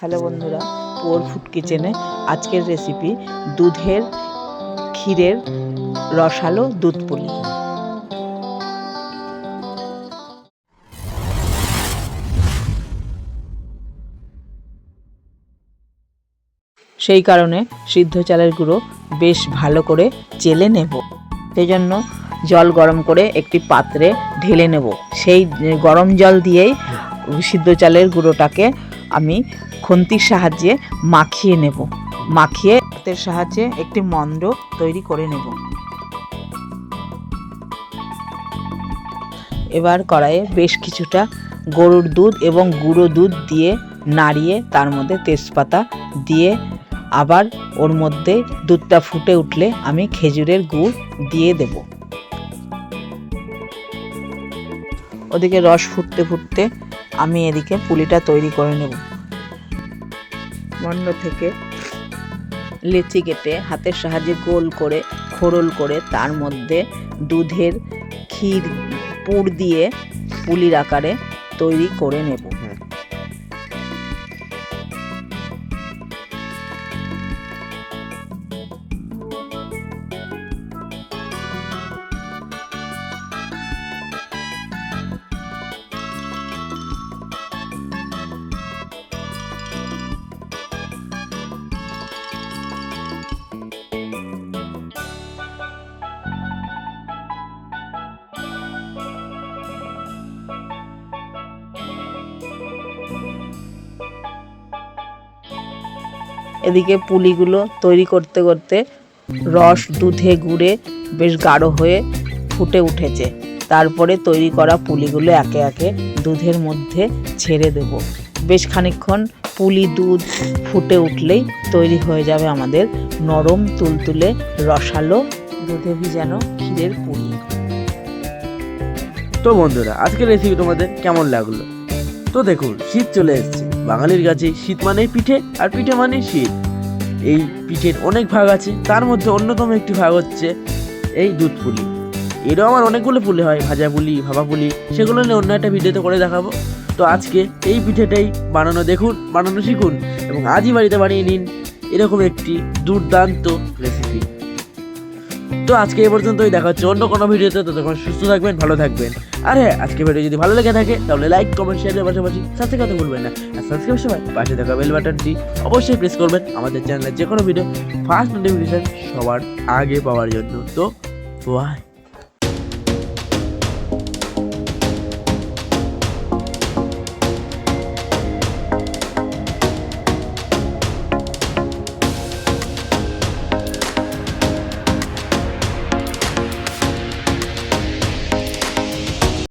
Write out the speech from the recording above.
Hello বন্ধুরা পোর food কিচেনে আজকের রেসিপি দুধের ক্ষীরের রসালো দুধ পুলি। সেই কারণে সিদ্ধ চালের গুঁড়ো বেশ ভালো করে চেলে নেব। সেই জন্য জল গরম করে একটি পাত্রে ঢেলে নেব। সেই গরম জল দিয়েই সিদ্ধ চালের গুঁড়োটাকে আমি খুন্তির সাহায্যে মাখিয়ে নেব। মাখিয়ে হাতের সাহায্যে একটি মন্ড তৈরি করে নেব। এবার কড়াইয়ে বেশ কিছুটা গরুর দুধ এবং গুঁড়ো দুধ দিয়ে নাড়িয়ে তার মধ্যে তেজপাতা দিয়ে আবার ওর মধ্যে দুধটা ফুটে উঠলে আমি খেজুরের গুড় দিয়ে দেব। ওদিকে রস ফুটতে ফুটতে আমি এদিকে পুলিটা তৈরি করে নেব। মন্ড থেকে লেচি কেটে হাতের সাহায্যে গোল করে, খোরল করে তার মধ্যে দুধের ক্ষীর, পুর দিয়ে পুলির আকারে তৈরি করে নেব। এদিকে পুলিগুলো তৈরি করতে করতে রস, দুধে গুড়ে বেশ গাঢ় হয়ে ফুটে উঠেছে। তারপরে তৈরি করা পুলিগুলো একে একে দুধের মধ্যে ছেড়ে দেব। বেশ খানিকক্ষণ পুলি দুধ ফুটে উঠলেই তৈরি হয়ে যাবে আমাদের নরম তুলতুলে রসালো দুধে ভিজানো ক্ষীরের পুলি। তো বন্ধুরা, আজকের রেসিপি তোমাদের কেমন লাগল? তো দেখুন, শীত চলে এসেছে। বাঙালির কাছে শীত মানেই পিঠে, আর পিঠে মানেই শীত। এই পিঠের অনেক ভাগ আছে, তার মধ্যে অন্যতম একটি ভাগ হচ্ছে এই দুধ পুলি। এরও আমার অনেকগুলো পুলি হয়, ভাজা পুলি, ভাপা পুলি, সেগুলো নিয়ে অন্য একটা ভিডিওতে করে দেখাবো। তো আজকে এই পিঠেটাই বানানো, দেখুন, বানানো শিখুন, এবং আজই বাড়িতে বানিয়ে নিন এরকম একটি দুর্দান্ত রেসিপি তো আজকে এ পর্যন্তই, দেখা হচ্ছে অন্য কোনো ভিডিওতে, ততক্ষণ সুস্থ থাকবেন, ভালো থাকবেন। আর হ্যাঁ আজকে ভিডিও যদি ভালো লেগে থাকে, তাহলে লাইক কমেন্ট শেয়ারের পাশাপাশি সাথে কথা বলবেন না। আর সাবস্ক্রাইব সময় পাশে থাকা বেল বাটনটি অবশ্যই প্রেস করবেন আমাদের চ্যানেলের যে কোনো ভিডিও ফার্স্ট নোটিফিকেশান সবার আগে পাওয়ার জন্য। তো বাই